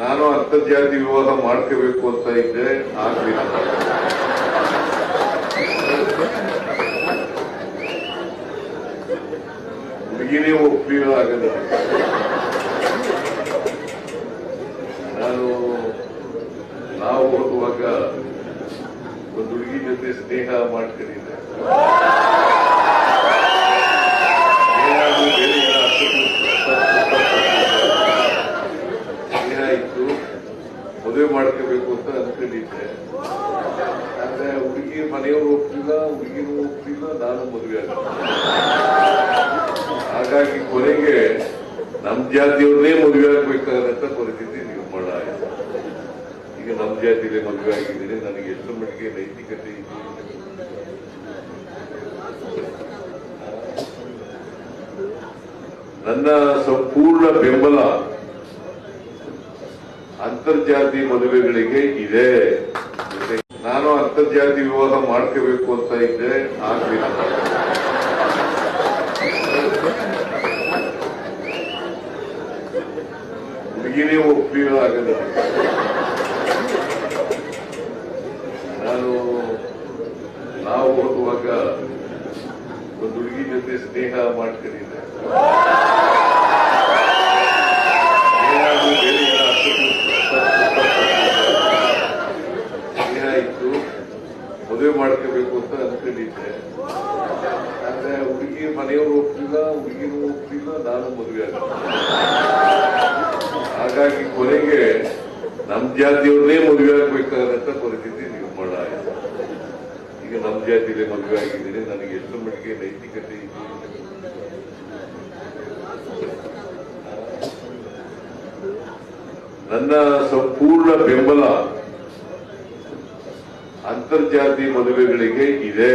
ನಾನು ಅಂತರ್ಜಾತಿ ವಿವಾಹ ಮಾಡ್ಕೋಬೇಕು ಅಂತ ಇದ್ದೆ ಆಗ್ಲಿಲ್ಲ. ಹುಡುಗಿನೇ ಒಪ್ಪಿಲ್ಲ ಆಗಲ್ಲ ನಾನು, ನಾವು ಓದುವಾಗ ಒಂದು ಹುಡುಗಿ ಜೊತೆ ಸ್ನೇಹ ಮಾಡ್ಕೊಂಡಿದ್ದೆ. ಮಾಡ್ಕೋಬೇಕು ಅಂತ ಅನ್ಕೊಂಡಿದ್ದೆ ಆದ್ರೆ ಹುಡುಗಿ ಮನೆಯವರು ಒಪ್ಪಿಲ್ಲ ಹುಡುಗಿನೂ ಒಪ್ಪಿಲ್ಲ ನಾನು ಮದುವೆ ಆಗ ಹಾಗಾಗಿ ಕೊನೆಗೆ ನಮ್ ಜಾತಿಯವ್ರನ್ನೇ ಮದುವೆ ಆಗ್ಬೇಕಾದಂತ ಪರಿಸ್ಥಿತಿ ನಿರ್ಮಾಣ ಆಯಿತು. ಈಗ ನಮ್ ಜಾತಿಲೇ ಮದುವೆ ಆಗಿದ್ದೀನಿ ನನಗೆ ಎಷ್ಟು ಮಟ್ಟಿಗೆ ನೈತಿಕತೆ ಇದೆ? ನನ್ನ ಸಂಪೂರ್ಣ ಬೆಂಬಲ ಅಂತರ್ಜಾತಿ ಮದುವೆಗಳಿಗೆ ಇದೆ. ನಾನು ಅಂತರ್ಜಾತಿ ವಿವಾಹ ಮಾಡ್ಕೋಬೇಕು ಅಂತ ಇದ್ದೆ ಆಗ್ಲಿಲ್ಲ. ಹುಡುಗಿನೇ ಒಪ್ಪಿಲ್ಲ ಆಗಲ್ಲ ನಾನು, ನಾವು ಓದುವಾಗ ಒಂದು ಹುಡುಗಿ ಜೊತೆ ಸ್ನೇಹ ಮಾಡ್ಕೊಂಡಿದ್ದೆ. ಅಂತ ಅನ್ಕೊಂಡಿದ್ದೆ ಆದ್ರೆ ಹುಡುಗಿ ಮನೆಯವರು ಒಪ್ಪಿಲ್ಲ ಹುಡುಗಿನೂ ಒಪ್ಪಿಲ್ಲ ನಾನು ಮದುವೆ ಹಾಗಾಗಿ ಕೊನೆಗೆ ನಮ್ ಜಾತಿಯವ್ರನ್ನೇ ಮದುವೆ ಆಗ್ಬೇಕಾದಂತ ಪರಿಸ್ಥಿತಿ ನಿರ್ಮಾಣ ಆಯಿತು ಈಗ ನಮ್ ಜಾತಿಲೇ ಮದುವೆ ಆಗಿದ್ದೀನಿ, ನನಗೆ ಎಷ್ಟು ಮಟ್ಟಿಗೆ ನೈತಿಕತೆ ಇದೆ? ನನ್ನ ಸಂಪೂರ್ಣ ಬೆಂಬಲ ಅಂತರ್ಜಾತಿ ಮದುವೆಗಳಿಗೆ ಇದೆ.